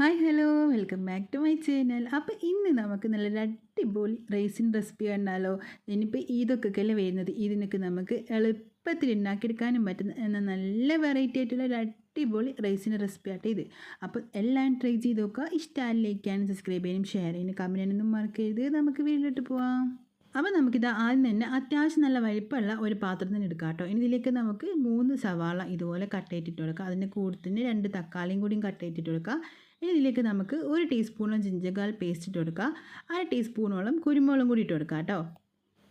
Hi hello welcome back to my channel അപ്പോൾ ഇന്ന് നമുക്ക് നല്ലൊരു അടിപൊളി റൈസിൻ റെസിപ്പി കണ്ടാലോ? ഇനിയിപ്പോൾ ഈദൊക്കെ അല്ലേ വരുന്നത്? ഇതിനൊക്കെ നമുക്ക് എളുപ്പത്തിൽ ഉണ്ടാക്കിയെടുക്കാനും പറ്റുന്ന എന്ന നല്ല വെറൈറ്റി ആയിട്ടുള്ള ഒരു അടിപൊളി റൈസിന്റെ റെസിപ്പി ആട്ടെ ഇത്. അപ്പോൾ എല്ലാം ട്രൈ ചെയ്ത് നോക്കുക. ഇഷ്ടമല്ലേക്കാനും സബ്സ്ക്രൈബ് ചെയ്യാനും ഷെയർ ചെയ്യാനും കമന്റ് മാർക്ക് ചെയ്ത് നമുക്ക് വീട്ടിലോട്ട് പോവാം. അപ്പോൾ നമുക്കിത് ആദ്യം തന്നെ അത്യാവശ്യം നല്ല വലിപ്പമുള്ള ഒരു പാത്രം തന്നെ എടുക്കാം കേട്ടോ. ഇനി ഇതിലേക്ക് നമുക്ക് മൂന്ന് സവാള ഇതുപോലെ കട്ട് ചെയ്തിട്ട് കൊടുക്കാം. അതിന്റെ കൂട്ടത്തിന് രണ്ട് തക്കാളിയും കൂടിയും കട്ട് ചെയ്തിട്ട് കൊടുക്കാം. ഇനി ഇതിലേക്ക് നമുക്ക് ഒരു ടീസ്പൂണോളം ജിഞ്ചകാൽ പേസ്റ്റ് ഇട്ട് കൊടുക്കുക അര ടീസ്പൂണോളം കുരുമുളകും കൂടി ഇട്ട് കൊടുക്കാം കേട്ടോ.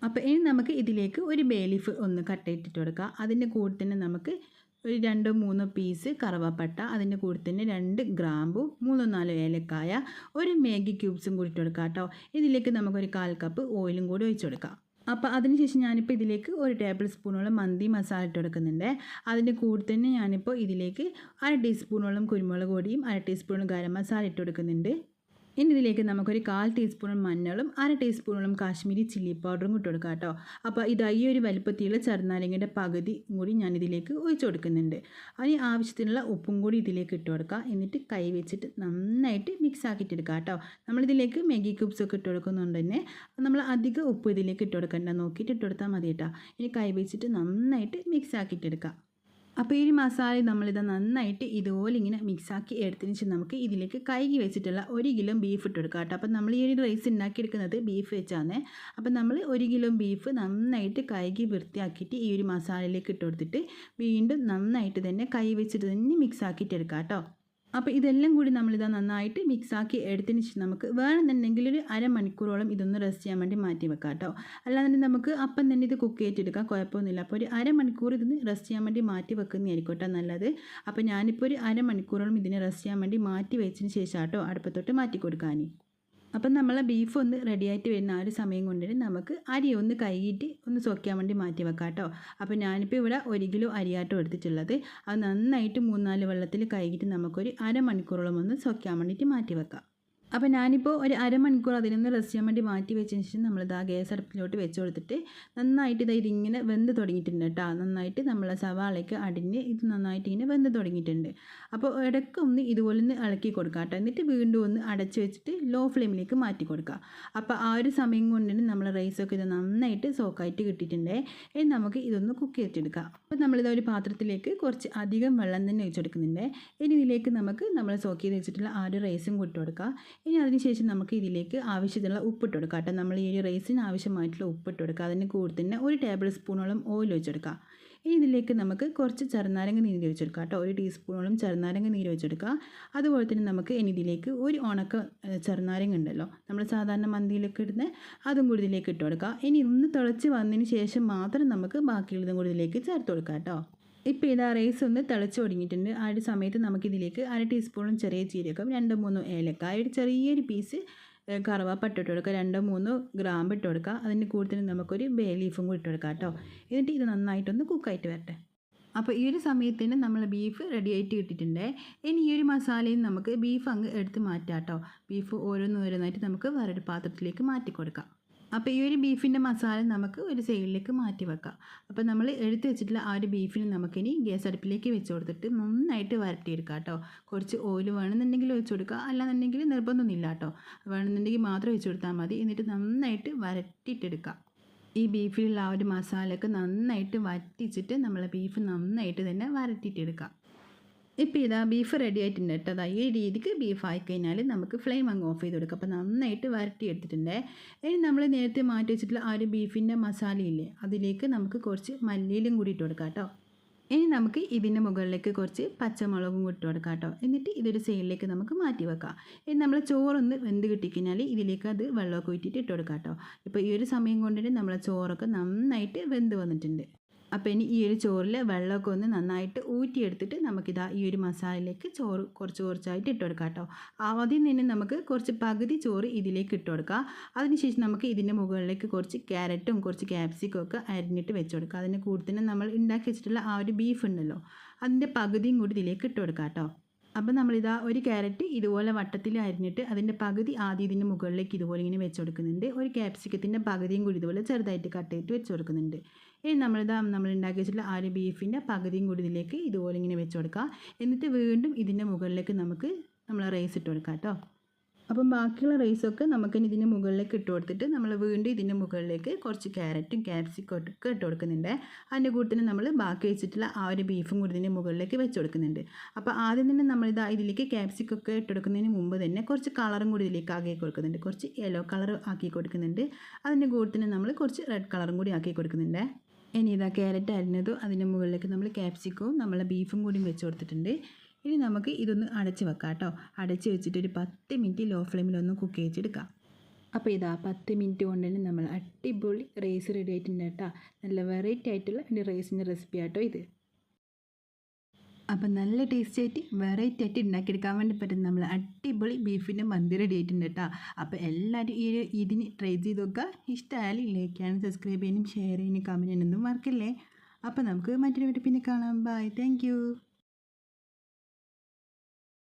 അപ്പോൾ ഇനി നമുക്ക് ഇതിലേക്ക് ഒരു ബേലീഫ് ഒന്ന് കട്ട് ചെയ്തിട്ട് കൊടുക്കുക അതിന്റെ കൂടെ തന്നെ നമുക്ക് ഒരു രണ്ടോ മൂന്നോ പീസ് കറുവപ്പട്ട അതിന്റെ കൂടെ തന്നെ രണ്ട് ഗ്രാമ്പു മൂന്നോ നാലോ ഏലക്കായ ഒരു മാഗി ക്യൂബ്സും കൂടി ഇട്ട് കൊടുക്കാം കേട്ടോ. ഇതിലേക്ക് നമുക്കൊരു കാൽ കപ്പ് ഓയിലും കൂടി ഒഴിച്ചു കൊടുക്കാം. അപ്പോൾ അതിനുശേഷം ഞാനിപ്പോൾ ഇതിലേക്ക് ഒരു ടേബിൾ സ്പൂണോളം മന്തി മസാല ഇട്ട് കൊടുക്കുന്നുണ്ട്. അതിന്റെ കൂടെ തന്നെ ഞാനിപ്പോൾ ഇതിലേക്ക് അര ടീസ്പൂണോളം കുരുമുളക് പൊടിയും അര ടീസ്പൂണോളം ഗരം മസാല ഇട്ട് കൊടുക്കുന്നുണ്ട്. ഇനി ഇതിലേക്ക് നമുക്കൊരു കാൽ ടീസ്പൂൺ മഞ്ഞളും അര ടീസ്പൂണോളം കാശ്മീരി ചില്ലി പൗഡറും ഇട്ട് കൊടുക്കാം കേട്ടോ. അപ്പോൾ ഇത് ഈ ഒരു വലുപ്പത്തിലുള്ള ചെറുനാരങ്ങയുടെ പകുതി കൂടി ഞാൻ ഇതിലേക്ക് ഒഴിച്ചു കൊടുക്കുന്നുണ്ട്. അതിന് ആവശ്യത്തിനുള്ള ഉപ്പും കൂടി ഇതിലേക്ക് ഇട്ട് കൊടുക്കുക എന്നിട്ട് കൈ വെച്ചിട്ട് നന്നായിട്ട് മിക്സ് ആക്കിയിട്ട് കേട്ടോ. നമ്മളിതിലേക്ക് മാഗി ക്യൂബ്സ് ഒക്കെ ഇട്ട് കൊടുക്കുന്നുണ്ട് തന്നെ. നമ്മൾ അധികം ഉപ്പ് ഇതിലേക്ക് ഇട്ട് കൊടുക്കണ്ട. നോക്കിയിട്ട് ഇട്ട് കൊടുത്താൽ മതി കേട്ടോ. ഇനി കൈ വെച്ചിട്ട് നന്നായിട്ട് മിക്സ് ആക്കിയിട്ട് എടുക്കുക അപ്പോൾ ഈ മസാല നമ്മളിത് നന്നായിട്ട് ഇതുപോലെ ഇങ്ങനെ മിക്സാക്കി എടുത്തതിന് ശേഷം നമുക്ക് ഇതിലേക്ക് കൈകി വെച്ചിട്ടുള്ള ഒരു കിലോ ബീഫ് ഇട്ട് കൊടുക്കാം കേട്ടോ. അപ്പോൾ നമ്മൾ ഈ ഒരു റൈസ് ഉണ്ടാക്കിയെടുക്കുന്നത് ബീഫ് വെച്ചാണ്. അപ്പോൾ നമ്മൾ ഒരു കിലോ ബീഫ് നന്നായിട്ട് കൈകി വൃത്തിയാക്കിയിട്ട് ഈ ഒരു മസാലയിലേക്ക് ഇട്ട് കൊടുത്തിട്ട് വീണ്ടും നന്നായിട്ട് തന്നെ കൈ വെച്ചിട്ട് തന്നെ മിക്സാക്കിയിട്ട് എടുക്കാം കേട്ടോ. അപ്പോൾ ഇതെല്ലാം കൂടി നമ്മളിത് നന്നായിട്ട് മിക്സാക്കി എടുത്തതിന് ശേഷം നമുക്ക് വേണമെന്നുണ്ടെങ്കിൽ ഒരു അരമണിക്കൂറോളം ഇതൊന്ന് റെസ്റ്റ് ചെയ്യാൻ വേണ്ടി മാറ്റി വെക്കാം കേട്ടോ അല്ലാതെ നമുക്ക് അപ്പം തന്നെ ഇത് കുക്ക് ചെയ്തിട്ടെടുക്കാം കുഴപ്പമൊന്നുമില്ല. അപ്പോൾ ഒരു അരമണിക്കൂർ ഇതിന് റെസ്റ്റ് ചെയ്യാൻ വേണ്ടി മാറ്റി വെക്കുന്നതായിരിക്കും കേട്ടോ നല്ലത്. അപ്പോൾ ഞാനിപ്പോൾ ഒരു അരമണിക്കൂറോളം ഇതിനെ റെസ്റ്റ് ചെയ്യാൻ വേണ്ടി മാറ്റി വെച്ചതിന് ശേഷം കേട്ടോ അടുപ്പത്തോട്ട് മാറ്റി കൊടുക്കാൻ അപ്പം നമ്മളെ ബീഫ് ഒന്ന് റെഡിയായിട്ട് വരുന്ന ആ ഒരു സമയം കൊണ്ടിട്ട് നമുക്ക് അരി ഒന്ന് കഴുകിയിട്ട് ഒന്ന് സോക്കാൻ വേണ്ടി മാറ്റി വെക്കാം കേട്ടോ. അപ്പോൾ ഞാനിപ്പോൾ ഇവിടെ ഒരു കിലോ അരിയാട്ടോ എടുത്തിട്ടുള്ളത്. അത് നന്നായിട്ട് മൂന്നാൽ വെള്ളത്തിൽ കഴുകിയിട്ട് നമുക്കൊരു അരമണിക്കൂറോളം ഒന്ന് സോക്കാൻ വേണ്ടിയിട്ട് മാറ്റി വെക്കാം. അപ്പോൾ ഞാനിപ്പോൾ ഒരു അരമണിക്കൂർ അതിനൊന്ന് റെസ്റ്റ് ചെയ്യാൻ വേണ്ടി മാറ്റി വെച്ചതിന് ശേഷം നമ്മളിത് ആ ഗ്യാസ് അടുപ്പിലോട്ട് വെച്ച് കൊടുത്തിട്ട് നന്നായിട്ട് ഇത് ഇതിങ്ങനെ വെന്ത് തുടങ്ങിയിട്ടുണ്ട് കേട്ടോ നന്നായിട്ട് നമ്മൾ സവാളയ്ക്ക് അടിഞ്ഞ് ഇത് നന്നായിട്ട് ഇങ്ങനെ വെന്ത് തുടങ്ങിയിട്ടുണ്ട്. അപ്പോൾ ഇടയ്ക്ക് ഒന്ന് ഇതുപോലെ ഒന്ന് ഇളക്കി കൊടുക്കുക കേട്ടോ എന്നിട്ട് വീണ്ടും ഒന്ന് അടച്ച് വെച്ചിട്ട് ലോ ഫ്ലെയിമിലേക്ക് മാറ്റി കൊടുക്കുക അപ്പോൾ ആ ഒരു സമയം കൊണ്ടിട്ട് നമ്മൾ റൈസൊക്കെ ഇത് നന്നായിട്ട് സോക്കായിട്ട് കിട്ടിയിട്ടുണ്ട്. ഇനി നമുക്ക് ഇതൊന്ന് കുക്ക് ചെയ്തെടുക്കാം. അപ്പോൾ നമ്മളിത് ഒരു പാത്രത്തിലേക്ക് കുറച്ച് അധികം വെള്ളം തന്നെ ഒഴിച്ചെടുക്കുന്നുണ്ട്. ഇനി ഇതിലേക്ക് നമുക്ക് നമ്മൾ സോക്ക് ചെയ്ത് വെച്ചിട്ടുള്ള ആ ഒരു റൈസും കൂട്ടി കൊടുക്കുക ഇനി അതിനുശേഷം നമുക്ക് ഇതിലേക്ക് ആവശ്യത്തിനുള്ള ഉപ്പിട്ട് കൊടുക്കാം കേട്ടോ. നമ്മൾ ഈ ഒരു റൈസിന് ആവശ്യമായിട്ടുള്ള ഉപ്പിട്ട് കൊടുക്കുക അതിന് കൂടെ തന്നെ ഒരു ടേബിൾ സ്പൂണോളം ഓയിൽ വെച്ചെടുക്കുക ഇനി ഇതിലേക്ക് നമുക്ക് കുറച്ച് ചെറുനാരങ്ങ നീര് വെച്ചെടുക്കുക കേട്ടോ. ഒരു ടീസ്പൂണോളം ചെറുനാരങ്ങ നീര് വെച്ചെടുക്കുക അതുപോലെ തന്നെ നമുക്ക് ഇനി ഇതിലേക്ക് ഒരു ഉണക്ക ചെറുനാരങ്ങ ഉണ്ടല്ലോ. നമ്മൾ സാധാരണ മന്തിയിലൊക്കെ ഇടുന്ന അതും കൂടി ഇതിലേക്ക് ഇട്ട് കൊടുക്കുക. ഇനി ഇന്ന് തിളച്ച് വന്നതിന് ശേഷം മാത്രം നമുക്ക് ബാക്കിയുള്ളതും കൂടി ഇതിലേക്ക് ചേർത്ത് കൊടുക്കാം കേട്ടോ. ഇപ്പോൾ ഇതാ റൈസ് ഒന്ന് തിളച്ച് തുടങ്ങിയിട്ടുണ്ട്. ആ ഒരു സമയത്ത് നമുക്കിതിലേക്ക് അര ടീസ്പൂണും ചെറിയ ജീരകം രണ്ടോ മൂന്നോ ഏലക്കായ ഒരു ചെറിയൊരു പീസ് കറുവാപ്പട്ട ഇട്ട് കൊടുക്കുക. രണ്ടോ മൂന്നോ ഗ്രാമ്പ് ഇട്ട് കൊടുക്കുക. അതിന്റെ കൂടുതൽ നമുക്കൊരു ബേ ലീഫും കൂടി ഇട്ട് കൊടുക്കാം കേട്ടോ. എന്നിട്ട് ഇത് നന്നായിട്ടൊന്ന് കുക്കായിട്ട് വരട്ടെ. അപ്പോൾ ഈ ഒരു സമയത്തിന് നമ്മൾ ബീഫ് റെഡി ആയിട്ട് കിട്ടിയിട്ടുണ്ട് ഇനി ഈ ഒരു മസാലയും നമുക്ക് ബീഫ് അങ്ങ് എടുത്ത് മാറ്റാം കേട്ടോ. ബീഫ് ഓരോന്നോരോന്നായിട്ട് നമുക്ക് വേറൊരു പാത്രത്തിലേക്ക് മാറ്റി കൊടുക്കാം. അപ്പോൾ ഈ ഒരു ബീഫിന്റെ മസാല നമുക്ക് ഒരു സൈഡിലേക്ക് മാറ്റി വെക്കാം. അപ്പോൾ നമ്മൾ എടുത്ത് വെച്ചിട്ടുള്ള ആ ഒരു ബീഫിന് നമുക്കിനി ഗ്യാസ് അടുപ്പിലേക്ക് വെച്ച് കൊടുത്തിട്ട് നന്നായിട്ട് വരട്ടിയെടുക്കാം കേട്ടോ. കുറച്ച് ഓയിൽ വേണമെന്നുണ്ടെങ്കിൽ ഒഴിച്ചു കൊടുക്കുക. അല്ലാന്നുണ്ടെങ്കിൽ നിർബന്ധമൊന്നുമില്ല കേട്ടോ. വേണമെന്നുണ്ടെങ്കിൽ മാത്രം ഒഴിച്ചു കൊടുത്താൽ മതി. എന്നിട്ട് നന്നായിട്ട് വരട്ടിയിട്ടെടുക്കാം. ഈ ബീഫിലുള്ള ആ ഒരു മസാലയൊക്കെ നന്നായിട്ട് വറ്റിച്ചിട്ട് നമ്മൾ ബീഫ് നന്നായിട്ട് തന്നെ വരട്ടിയിട്ടെടുക്കാം. ഇപ്പോൾ ഇതാ ബീഫ് റെഡി ആയിട്ടുണ്ട് കേട്ടോ. അതാ ഈ രീതിക്ക് ബീഫ് ആയി കഴിഞ്ഞാൽ നമുക്ക് ഫ്ലെയിം അങ്ങ് ഓഫ് ചെയ്ത് കൊടുക്കാം. അപ്പോൾ നന്നായിട്ട് വരട്ടി എടുത്തിട്ടുണ്ട്. ഇനി നമ്മൾ നേരത്തെ മാറ്റി വെച്ചിട്ടുള്ള ആ ഒരു ബീഫിന്റെ മസാലയില്ലേ അതിലേക്ക് നമുക്ക് കുറച്ച് മല്ലിയിലും കൂടി ഇട്ട് കൊടുക്കാം കേട്ടോ. ഇനി നമുക്ക് ഇതിന്റെ മുകളിലേക്ക് കുറച്ച് പച്ചമുളകും ഇട്ട് കൊടുക്കാം കേട്ടോ. എന്നിട്ട് ഇതൊരു സൈഡിലേക്ക് നമുക്ക് മാറ്റി വെക്കാം. ഇനി നമ്മൾ ചോറൊന്ന് വെന്ത് കിട്ടിക്കഴിഞ്ഞാൽ ഇതിലേക്ക് അത് വെള്ളമൊക്കെ ഊറ്റിയിട്ട് ഇട്ട് കൊടുക്കാം കേട്ടോ. ഇപ്പോൾ ഈ ഒരു സമയം കൊണ്ടിട്ട് നമ്മളെ ചോറൊക്കെ നന്നായിട്ട് വെന്ത് വന്നിട്ടുണ്ട്. അപ്പോൾ ഇനി ഈ ഒരു ചോറിൽ വെള്ളമൊക്കെ ഒന്ന് നന്നായിട്ട് ഊറ്റിയെടുത്തിട്ട് നമുക്കിതാ ഈ ഒരു മസാലയിലേക്ക് ചോറ് കുറച്ച് കുറച്ചായിട്ട് ഇട്ട് കൊടുക്കാം കേട്ടോ. ആദ്യം തന്നെ നമുക്ക് കുറച്ച് പകുതി ചോറ് ഇതിലേക്ക് ഇട്ട് കൊടുക്കുക അതിനുശേഷം നമുക്ക് ഇതിന്റെ മുകളിലേക്ക് കുറച്ച് ക്യാരറ്റും കുറച്ച് ക്യാപ്സിക്കും ഒക്കെ അരിഞ്ഞിട്ട് വെച്ച് കൊടുക്കുക അതിന്റെ നമ്മൾ ഉണ്ടാക്കി വെച്ചിട്ടുള്ള ആ ഒരു ബീഫ് ഉണ്ടല്ലോ അതിന്റെ പകുതിയും കൂടി ഇതിലേക്ക് ഇട്ട് കൊടുക്കാം കേട്ടോ. അപ്പോൾ നമ്മളിതാ ഒരു ക്യാരറ്റ് ഇതുപോലെ വട്ടത്തിൽ അരിഞ്ഞിട്ട് അതിന്റെ പകുതി ആദ്യം ഇതിന്റെ മുകളിലേക്ക് ഇതുപോലെ ഇങ്ങനെ വെച്ച് കൊടുക്കുന്നുണ്ട്. ഒരു ക്യാപ്സിക്കത്തിന്റെ പകുതിയും കൂടി ഇതുപോലെ ചെറുതായിട്ട് കട്ട് ചെയ്തിട്ട് വെച്ച് കൊടുക്കുന്നുണ്ട്. ഇനി നമ്മളിതാ നമ്മൾ ഉണ്ടാക്കി വെച്ചിട്ടുള്ള ആ ഒരു ബീഫിന്റെ പകുതിയും കൂടി ഇതിലേക്ക് ഇതുപോലെ ഇങ്ങനെ വെച്ച് കൊടുക്കുക എന്നിട്ട് വീണ്ടും ഇതിന്റെ മുകളിലേക്ക് നമുക്ക് നമ്മൾ റൈസ് ഇട്ട് കൊടുക്കാം കേട്ടോ. അപ്പം ബാക്കിയുള്ള റൈസൊക്കെ നമുക്കിനി ഇതിന്റെ മുകളിലേക്ക് ഇട്ട് കൊടുത്തിട്ട് നമ്മൾ വീണ്ടും ഇതിന്റെ മുകളിലേക്ക് കുറച്ച് ക്യാരറ്റും ക്യാപ്സിക്കും ഒക്കെ ഇട്ട് കൊടുക്കുന്നുണ്ട്. അതിന്റെ കൂട്ടത്തിന് നമ്മൾ ബാക്കി വെച്ചിട്ടുള്ള ആ ഒരു ബീഫും കൂടി ഇതിന്റെ മുകളിലേക്ക് വെച്ച് കൊടുക്കുന്നുണ്ട്. അപ്പോൾ ആദ്യം തന്നെ നമ്മളിത് ഇതിലേക്ക് ക്യാപ്സിക്കൊക്കെ ഇട്ട് കൊടുക്കുന്നതിന് മുമ്പ് തന്നെ കുറച്ച് കളറും കൂടി ഇതിലേക്ക് ആക്കി കൊടുക്കുന്നുണ്ട്. കുറച്ച് യെല്ലോ കളർ ആക്കി കൊടുക്കുന്നുണ്ട്. അതിന്റെ കൂട്ടത്തിന് നമ്മൾ കുറച്ച് റെഡ് കളറും കൂടി ആക്കി കൊടുക്കുന്നുണ്ട്. ഇനി ഇതാ ക്യാരറ്റ് അരിഞ്ഞതും അതിന്റെ മുകളിലേക്ക് നമ്മൾ ക്യാപ്സിക്കവും നമ്മളെ ബീഫും കൂടിയും വെച്ച് കൊടുത്തിട്ടുണ്ട്. ഇനി നമുക്ക് ഇതൊന്ന് അടച്ച് വെക്കാം കേട്ടോ. അടച്ച് വെച്ചിട്ട് ഒരു പത്ത് മിനിറ്റ് ലോ ഫ്ലെയിമിൽ ഒന്ന് കുക്ക് ചെയ്തെടുക്കാം. അപ്പോൾ ഇതാ പത്ത് മിനിറ്റ് കൊണ്ട് തന്നെ നമ്മൾ അടിപൊളി റൈസ് റെഡി ആയിട്ടുണ്ട് കേട്ടോ. നല്ല വെറൈറ്റി ആയിട്ടുള്ള ഒരു റൈസിന്റെ റെസിപ്പി ആട്ടോ ഇത്. അപ്പം നല്ല ടേസ്റ്റ് ആയിട്ട് വെറൈറ്റി ആയിട്ട് ഉണ്ടാക്കിയെടുക്കാൻ വേണ്ടി പറ്റുന്ന നമ്മൾ അടിപൊളി ബീഫിന്റെ മന്തി റെഡി ആയിട്ടുണ്ട് കേട്ടോ. അപ്പോൾ എല്ലാവരും ഈ ഒരു ഇതിന് ട്രൈ ചെയ്ത് നോക്കുക. ഇഷ്ടമായാലും ലൈക്ക് ചെയ്യാനും സബ്സ്ക്രൈബ് ചെയ്യാനും ഷെയർ ചെയ്യാനും കമന്റ് ചെയ്യാനൊന്നും മറക്കല്ലേ. അപ്പോൾ നമുക്ക് മറ്റൊരു വീട്ടിൽ പിന്നെ കാണാം. Bye thank